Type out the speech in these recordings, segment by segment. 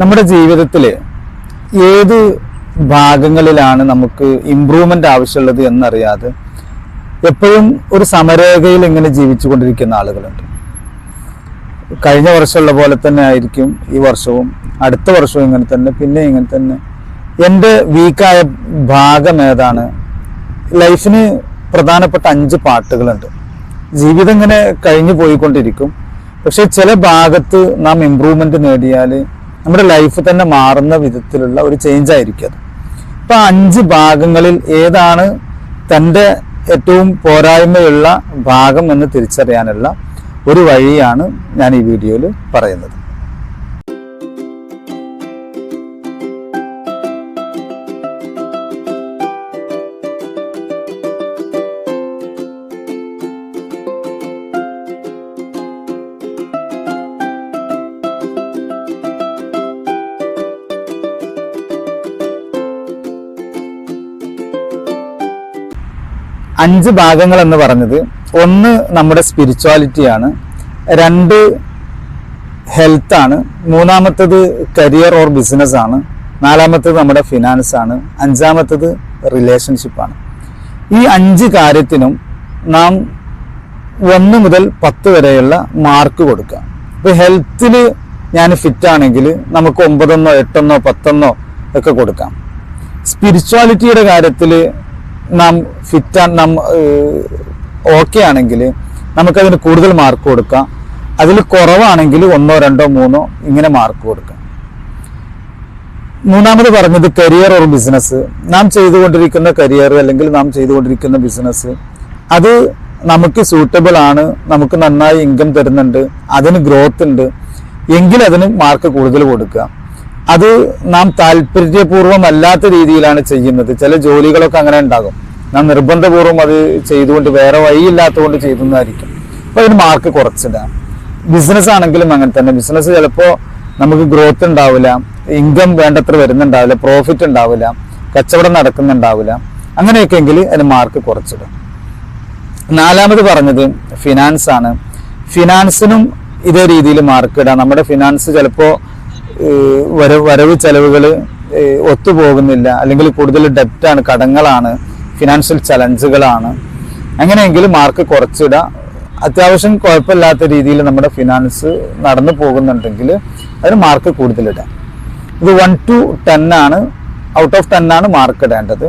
നമ്മുടെ ജീവിതത്തിൽ ഏത് ഭാഗങ്ങളിലാണ് നമുക്ക് ഇമ്പ്രൂവ്മെന്റ് ആവശ്യമുള്ളത് എന്നറിയാതെ എപ്പോഴും ഒരു സമരേഖയിൽ ഇങ്ങനെ ജീവിച്ചുകൊണ്ടിരിക്കുന്ന ആളുകളുണ്ട്. കഴിഞ്ഞ വർഷമുള്ള പോലെ തന്നെ ആയിരിക്കും ഈ വർഷവും അടുത്ത വർഷവും ഇങ്ങനെ തന്നെ പിന്നെ ഇങ്ങനെ തന്നെ. എന്റെ വീക്കായ ഭാഗം ഏതാണ്? ലൈഫിന് പ്രധാനപ്പെട്ട അഞ്ച് പാട്ടുകളുണ്ട്. ജീവിതം ഇങ്ങനെ കഴിഞ്ഞു പോയിക്കൊണ്ടിരിക്കും. പക്ഷെ ചില ഭാഗത്ത് നാം ഇമ്പ്രൂവ്മെന്റ് നേടിയാൽ നമ്മുടെ ലൈഫ് തന്നെ മാറുന്ന വിധത്തിലുള്ള ഒരു ചേഞ്ച് ആയിരിക്കും അത്. ഇപ്പൊ അഞ്ച് ഭാഗങ്ങളിൽ ഏതാണ് തന്റെ ഏറ്റവും പോരായ്മയുള്ള ഭാഗം എന്ന് തിരിച്ചറിയാനുള്ള ഒരു വഴിയാണ് ഞാൻ ഈ വീഡിയോയിൽ പറയുന്നത്. അഞ്ച് ഭാഗങ്ങൾ എന്ന് പറഞ്ഞത്. ഒന്ന് നമ്മുടെ സ്പിരിച്വാലിറ്റിയാണ് രണ്ട് ഹെൽത്ത് ആണ്. മൂന്നാമത്തത് കരിയർ ഓർ ബിസിനസ് ആണ്. നാലാമത്തത് നമ്മുടെ ഫിനാൻസ് ആണ്. അഞ്ചാമത്തത് റിലേഷൻഷിപ്പാണ് ഈ അഞ്ച് കാര്യത്തിനും നാം ഒന്ന് മുതൽ പത്ത് വരെയുള്ള മാർക്ക് കൊടുക്കുക. ഇപ്പൊ ഹെൽത്തിൽ ഞാൻ ഫിറ്റ് ആണെങ്കിൽ നമുക്ക് ഒമ്പതെന്നോ എട്ടെന്നോ പത്തെന്നോ ഒക്കെ കൊടുക്കാം. സ്പിരിച്വാലിറ്റിയുടെ കാര്യത്തിൽ നാം ഫിറ്റ് നാം ഓക്കെ ആണെങ്കിൽ നമുക്കതിന് കൂടുതൽ മാർക്ക് കൊടുക്കാം. അതിൽ കുറവാണെങ്കിൽ ഒന്നോ രണ്ടോ മൂന്നോ ഇങ്ങനെ മാർക്ക് കൊടുക്കാം. മൂന്നാമത് പറഞ്ഞത് കരിയർ ഓർ ബിസിനസ് നാം ചെയ്തുകൊണ്ടിരിക്കുന്ന കരിയർ അല്ലെങ്കിൽ നാം ചെയ്തുകൊണ്ടിരിക്കുന്ന ബിസിനസ് അത് നമുക്ക് സൂട്ടബിൾ ആണ് നമുക്ക് നന്നായി ഇൻകം തരുന്നുണ്ട് അതിന് ഗ്രോത്ത് ഉണ്ട് എങ്കിൽ അതിന് മാർക്ക് കൂടുതൽ കൊടുക്കുക അത് നാം താല്പര്യപൂർവം അല്ലാത്ത രീതിയിലാണ് ചെയ്യുന്നത്. ചില ജോലികളൊക്കെ അങ്ങനെ ഉണ്ടാകും. നാം നിർബന്ധപൂർവം അത് ചെയ്തുകൊണ്ട് വേറെ വഴിയില്ലാത്തതുകൊണ്ട് ചെയ്തെന്നായിരിക്കും അപ്പൊ അതിന് മാർക്ക് കുറച്ചിടാം ബിസിനസ് ആണെങ്കിലും അങ്ങനെ തന്നെ. ബിസിനസ് ചിലപ്പോൾ നമുക്ക് ഗ്രോത്ത് ഉണ്ടാവില്ല. ഇൻകം വേണ്ടത്ര വരുന്നുണ്ടാവില്ല. പ്രോഫിറ്റ് ഉണ്ടാവില്ല. കച്ചവടം നടക്കുന്നുണ്ടാവില്ല. അങ്ങനെയൊക്കെയെങ്കിൽ അതിന് മാർക്ക് കുറച്ചിടും നാലാമത് പറഞ്ഞത് ഫിനാൻസ് ആണ്. ഫിനാൻസിനും ഇതേ രീതിയിൽ മാർക്ക് ഇടാം നമ്മുടെ ഫിനാൻസ് ചിലപ്പോൾ വരവ് വരവ് ചെലവുകൾ ഒത്തുപോകുന്നില്ല. അല്ലെങ്കിൽ കൂടുതൽ ഡെപ്റ്റാണ് കടങ്ങളാണ് ഫിനാൻഷ്യൽ ചലഞ്ചുകളാണ്. അങ്ങനെയെങ്കിൽ മാർക്ക് കുറച്ചിടുക അത്യാവശ്യം കുഴപ്പമില്ലാത്ത രീതിയിൽ നമ്മുടെ ഫിനാൻസ് നടന്നു പോകുന്നുണ്ടെങ്കിൽ അതിന് മാർക്ക് കൂടുതലിടാം. ഇത് വൺ ടു ടെൻ ആണ്. ഔട്ട് ഓഫ് ടെൻ ആണ് മാർക്ക് ഇടേണ്ടത്.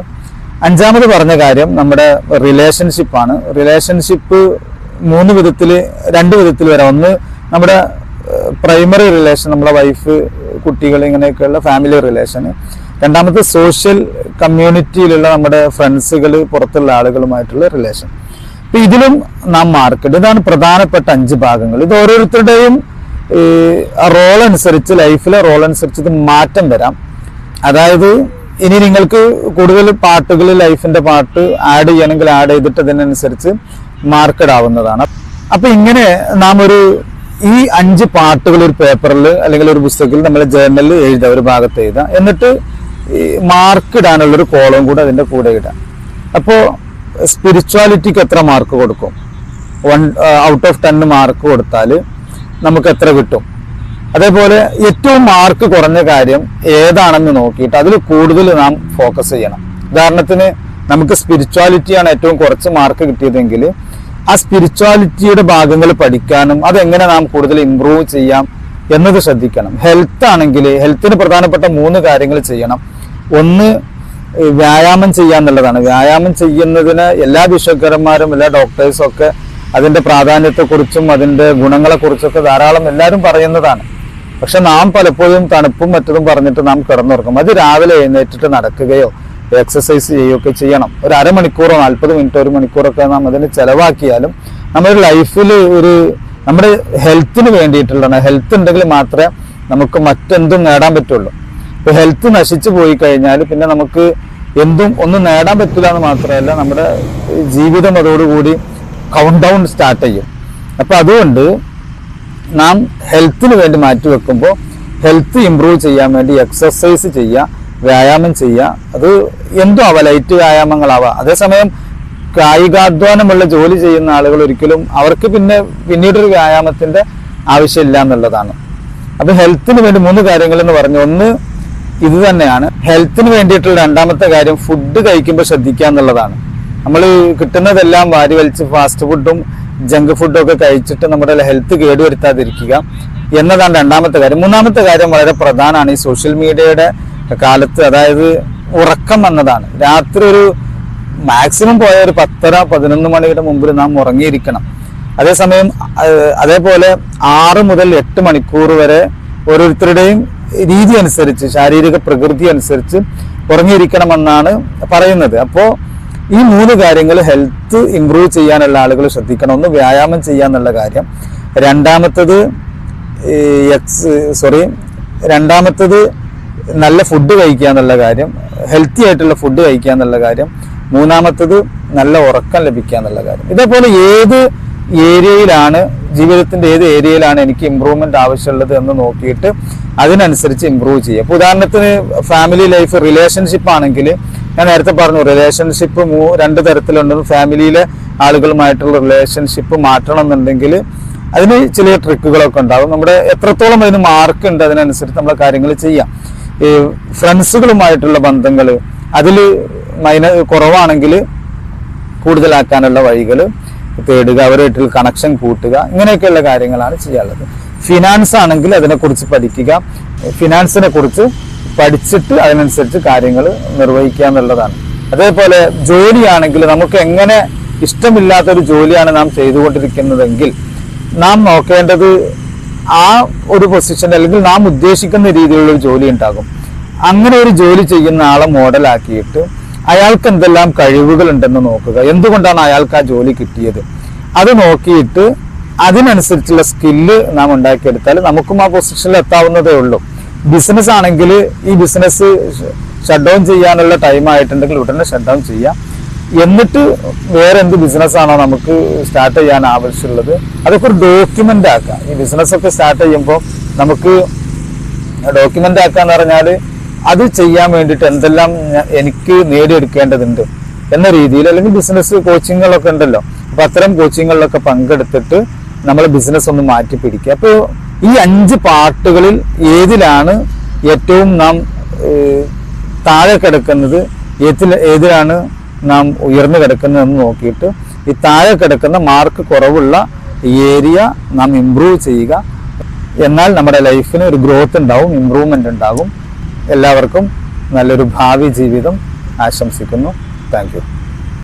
അഞ്ചാമത് പറഞ്ഞ കാര്യം നമ്മുടെ റിലേഷൻഷിപ്പാണ് റിലേഷൻഷിപ്പ് മൂന്ന് വിധത്തിൽ രണ്ട് വിധത്തിൽ വരാം. ഒന്ന് നമ്മുടെ പ്രൈമറി റിലേഷൻ നമ്മുടെ വൈഫ് കുട്ടികൾ ഇങ്ങനെയൊക്കെയുള്ള ഫാമിലി റിലേഷന് രണ്ടാമത്തെ സോഷ്യൽ കമ്മ്യൂണിറ്റിയിലുള്ള നമ്മുടെ ഫ്രണ്ട്സുകൾ പുറത്തുള്ള ആളുകളുമായിട്ടുള്ള റിലേഷൻ അപ്പൊ ഇതിലും നാം മാർക്കിട്ട് ഇതാണ് പ്രധാനപ്പെട്ട അഞ്ച് ഭാഗങ്ങൾ. ഇത് ഓരോരുത്തരുടെയും റോൾ അനുസരിച്ച് ലൈഫിലെ റോൾ അനുസരിച്ച് ഇത് മാറ്റം വരാം. അതായത് ഇനി നിങ്ങൾക്ക് കൂടുതൽ പാട്ടുകൾ ലൈഫിന്റെ പാട്ട് ആഡ് ചെയ്യണമെങ്കിൽ ആഡ് ചെയ്തിട്ട് അതിനനുസരിച്ച് മാർക്കഡ് ആവുന്നതാണ് അപ്പൊ ഇങ്ങനെ നാം ഒരു ഈ അഞ്ച് പാട്ടുകൾ ഒരു പേപ്പറിൽ അല്ലെങ്കിൽ ഒരു പുസ്തകത്തിൽ നമ്മൾ ജേർണലിൽ എഴുതുക ഒരു ഭാഗത്ത് എഴുതുക. എന്നിട്ട് മാർക്ക് ഇടാനുള്ള ഒരു കോളം കൂടെ അതിന്റെ കൂടെ ഇടാം അപ്പോൾ സ്പിരിച്വാലിറ്റിക്ക് എത്ര മാർക്ക് കൊടുക്കും? One out of ten mark കൊടുത്താൽ നമുക്ക് എത്ര കിട്ടും? അതേപോലെ ഏറ്റവും മാർക്ക് കുറഞ്ഞ കാര്യം ഏതാണെന്ന് നോക്കിയിട്ട് അതിൽ കൂടുതൽ നാം ഫോക്കസ് ചെയ്യണം. ഉദാഹരണത്തിന് നമുക്ക് സ്പിരിച്വാലിറ്റിയാണ് ഏറ്റവും കുറച്ച് മാർക്ക് കിട്ടിയതെങ്കിൽ ആ സ്പിരിച്വാലിറ്റിയുടെ ഭാഗങ്ങൾ പഠിക്കാനും അതെങ്ങനെ നാം കൂടുതൽ ഇമ്പ്രൂവ് ചെയ്യാം എന്നത് ശ്രദ്ധിക്കണം. ഹെൽത്ത് ആണെങ്കിൽ ഹെൽത്തിന് പ്രധാനപ്പെട്ട മൂന്ന് കാര്യങ്ങൾ ചെയ്യണം. ഒന്ന് വ്യായാമം ചെയ്യാന്നുള്ളതാണ് വ്യായാമം ചെയ്യുന്നതിന് എല്ലാ വിശ്വകരന്മാരും എല്ലാ ഡോക്ടേഴ്സും ഒക്കെ അതിന്റെ പ്രാധാന്യത്തെക്കുറിച്ചും അതിന്റെ ഗുണങ്ങളെക്കുറിച്ചൊക്കെ ധാരാളം എല്ലാവരും പറയുന്നതാണ്. പക്ഷെ നാം പലപ്പോഴും തണുപ്പും മറ്റതും പറഞ്ഞിട്ട് നാം കിടന്നുറക്കും അത് രാവിലെ എഴുന്നേറ്റിട്ട് നടക്കുകയോ എക്സസൈസ് ചെയ്യുകയൊക്കെ ചെയ്യണം. ഒരു അരമണിക്കൂറോ നാൽപ്പത് മിനിറ്റോ ഒരു മണിക്കൂറൊക്കെ നാം അതിന് ചിലവാക്കിയാലും നമ്മുടെ ലൈഫിൽ ഒരു നമ്മുടെ ഹെൽത്തിന് വേണ്ടിയിട്ടുള്ളതാണ്. ഹെൽത്ത് ഉണ്ടെങ്കിൽ മാത്രമേ നമുക്ക് മറ്റെന്തും നേടാൻ പറ്റുള്ളൂ. ഇപ്പൊ ഹെൽത്ത് നശിച്ചു പോയി കഴിഞ്ഞാൽ പിന്നെ നമുക്ക് എന്തും ഒന്നും നേടാൻ പറ്റില്ല എന്ന് മാത്രമല്ല നമ്മുടെ ജീവിതം അതോടുകൂടി കൗണ്ട് ഡൗൺ സ്റ്റാർട്ട് ചെയ്യും. അപ്പൊ അതുകൊണ്ട് നാം ഹെൽത്തിന് വേണ്ടി മാറ്റി വെക്കുമ്പോൾ ഹെൽത്ത് ഇമ്പ്രൂവ് ചെയ്യാൻ വേണ്ടി എക്സസൈസ് ചെയ്യുക. വ്യായാമം ചെയ്യുക. അത് എന്തോ ആവാം ലൈറ്റ് വ്യായാമങ്ങളാവാം. അതേസമയം കായികാധ്വാനമുള്ള ജോലി ചെയ്യുന്ന ആളുകൾ ഒരിക്കലും അവർക്ക് പിന്നെ പിന്നീടൊരു വ്യായാമത്തിന്റെ ആവശ്യമില്ല എന്നുള്ളതാണ്. അപ്പൊ ഹെൽത്തിന് വേണ്ടി മൂന്ന് കാര്യങ്ങൾ എന്ന് പറഞ്ഞു ഒന്ന് ഇത് തന്നെയാണ്. ഹെൽത്തിന് വേണ്ടിയിട്ടുള്ള രണ്ടാമത്തെ കാര്യം ഫുഡ് കഴിക്കുമ്പോൾ ശ്രദ്ധിക്കുക എന്നുള്ളതാണ്. നമ്മൾ കിട്ടുന്നതെല്ലാം വാരി വലിച്ച് ഫാസ്റ്റ് ഫുഡും ജങ്ക് ഫുഡും ഒക്കെ കഴിച്ചിട്ട് നമ്മുടെ ഹെൽത്ത് കേടുവരുത്താതിരിക്കുക എന്നതാണ് രണ്ടാമത്തെ കാര്യം. മൂന്നാമത്തെ കാര്യം വളരെ പ്രധാനമാണ് ഈ സോഷ്യൽ മീഡിയയുടെ കാലത്ത് അതായത് ഉറക്കം വന്നതാണ്. രാത്രി ഒരു മാക്സിമം പോയ ഒരു പത്തര പതിനൊന്ന് മണിയുടെ മുമ്പിൽ നാം ഉറങ്ങിയിരിക്കണം. അതേസമയം അതേപോലെ ആറ് മുതൽ എട്ട് മണിക്കൂർ വരെ ഓരോരുത്തരുടെയും രീതി അനുസരിച്ച് ശാരീരിക പ്രകൃതി അനുസരിച്ച് ഉറങ്ങിയിരിക്കണമെന്നാണ് പറയുന്നത്. അപ്പോൾ ഈ മൂന്ന് കാര്യങ്ങൾ ഹെൽത്ത് ഇംപ്രൂവ് ചെയ്യാനുള്ള ആളുകൾ ശ്രദ്ധിക്കണം. ഒന്ന് വ്യായാമം ചെയ്യാന്നുള്ള കാര്യം. രണ്ടാമത്തത് എക്സ് സോറി രണ്ടാമത്തത് നല്ല ഫുഡ് കഴിക്കുക എന്നുള്ള കാര്യം ഹെൽത്തി ആയിട്ടുള്ള ഫുഡ് കഴിക്കുക എന്നുള്ള കാര്യം മൂന്നാമത്തത് നല്ല ഉറക്കം ലഭിക്കുക എന്നുള്ള കാര്യം. ഇതേപോലെ ഏത് ഏരിയയിലാണ് ജീവിതത്തിന്റെ ഏത് ഏരിയയിലാണ് എനിക്ക് ഇമ്പ്രൂവ്മെന്റ് ആവശ്യമുള്ളത് എന്ന് നോക്കിയിട്ട് അതിനനുസരിച്ച് ഇമ്പ്രൂവ് ചെയ്യുക. അപ്പോൾ ഉദാഹരണത്തിന് ഫാമിലി ലൈഫ് റിലേഷൻഷിപ്പ് ആണെങ്കിൽ ഞാൻ നേരത്തെ പറഞ്ഞു റിലേഷൻഷിപ്പ് മൂ രണ്ട് തരത്തിലുണ്ട്. ഫാമിലിയിലെ ആളുകളുമായിട്ടുള്ള റിലേഷൻഷിപ്പ് മാറ്റണം എന്നുണ്ടെങ്കിൽ അതിന് ചില ട്രിക്കുകളൊക്കെ ഉണ്ടാകും നമ്മുടെ എത്രത്തോളം അതിന് മാർക്ക് ഉണ്ട് അതിനനുസരിച്ച് നമ്മൾ കാര്യങ്ങൾ ചെയ്യാം. ഈ ഫ്രണ്ട്സുകളുമായിട്ടുള്ള ബന്ധങ്ങൾ അതിൽ മൈന കുറവാണെങ്കിൽ കൂടുതലാക്കാനുള്ള വഴികൾ തേടുക അവരുമായിട്ട് കണക്ഷൻ കൂട്ടുക ഇങ്ങനെയൊക്കെയുള്ള കാര്യങ്ങളാണ് ചെയ്യാനുള്ളത്. ഫിനാൻസ് ആണെങ്കിൽ അതിനെക്കുറിച്ച് പഠിക്കുക. ഫിനാൻസിനെ കുറിച്ച് പഠിച്ചിട്ട് അതിനനുസരിച്ച് കാര്യങ്ങൾ നിർവഹിക്കുക എന്നുള്ളതാണ്. അതേപോലെ ജോലിയാണെങ്കിൽ നമുക്ക് എങ്ങനെ ഇഷ്ടമില്ലാത്തൊരു ജോലിയാണ് നാം ചെയ്തുകൊണ്ടിരിക്കുന്നതെങ്കിൽ നാം നോക്കേണ്ടത് ആ ഒരു പൊസിഷൻ അല്ലെങ്കിൽ നാം ഉദ്ദേശിക്കുന്ന രീതിയിലുള്ള ഒരു ജോലി ഉണ്ടാകും. അങ്ങനെ ഒരു ജോലി ചെയ്യുന്ന ആളെ മോഡലാക്കിയിട്ട് അയാൾക്ക് എന്തെല്ലാം കഴിവുകൾ ഉണ്ടെന്ന് നോക്കുക. എന്തുകൊണ്ടാണ് അയാൾക്ക് ആ ജോലി കിട്ടിയത്? അത് നോക്കിയിട്ട് അതിനനുസരിച്ചുള്ള സ്കില്ല് നാം ഉണ്ടാക്കിയെടുത്താൽ നമുക്കും ആ പൊസിഷനിൽ എത്താവുന്നതേ ഉള്ളൂ. ബിസിനസ് ആണെങ്കിൽ ഈ ബിസിനസ് ഷട്ട് ഡൗൺ ചെയ്യാനുള്ള ടൈം ആയിട്ടുണ്ടെങ്കിൽ ഉടനെ ഷട്ട് ഡൗൺ ചെയ്യാം. എന്നിട്ട് വേറെ എന്ത് ബിസിനസ് ആണോ നമുക്ക് സ്റ്റാർട്ട് ചെയ്യാൻ ആവശ്യമുള്ളത് അതൊക്കെ ഒരു ഡോക്യുമെന്റ് ആക്കാം ഈ ബിസിനസ് ഒക്കെ സ്റ്റാർട്ട് ചെയ്യുമ്പോൾ നമുക്ക് ഡോക്യുമെന്റ് ആക്കാന്ന് പറഞ്ഞാൽ അത് ചെയ്യാൻ വേണ്ടിയിട്ട് എന്തെല്ലാം എനിക്ക് നേടിയെടുക്കേണ്ടതുണ്ട് എന്ന രീതിയിൽ അല്ലെങ്കിൽ ബിസിനസ് കോച്ചിങ്ങുകളൊക്കെ ഉണ്ടല്ലോ. അപ്പൊ അത്തരം കോച്ചിങ്ങുകളിലൊക്കെ പങ്കെടുത്തിട്ട് നമ്മൾ ബിസിനസ് ഒന്ന് മാറ്റി പിടിക്കുക. അപ്പോൾ ഈ അഞ്ച് പാർട്ടുകളിൽ ഏതിലാണ് ഏറ്റവും നാം താഴെ കിടക്കുന്നത്? ഏതിലാണ് നാം ഉയർന്നു കിടക്കുന്നതെന്ന് നോക്കിയിട്ട് ഈ താഴെ കിടക്കുന്ന മാർക്ക് കുറവുള്ള ഏരിയ നാം ഇമ്പ്രൂവ് ചെയ്യുക. എന്നാൽ നമ്മുടെ ലൈഫിന് ഒരു ഗ്രോത്ത് ഉണ്ടാവും ഇമ്പ്രൂവ്മെന്റ് ഉണ്ടാകും. എല്ലാവർക്കും നല്ലൊരു ഭാവി ജീവിതം ആശംസിക്കുന്നു. താങ്ക്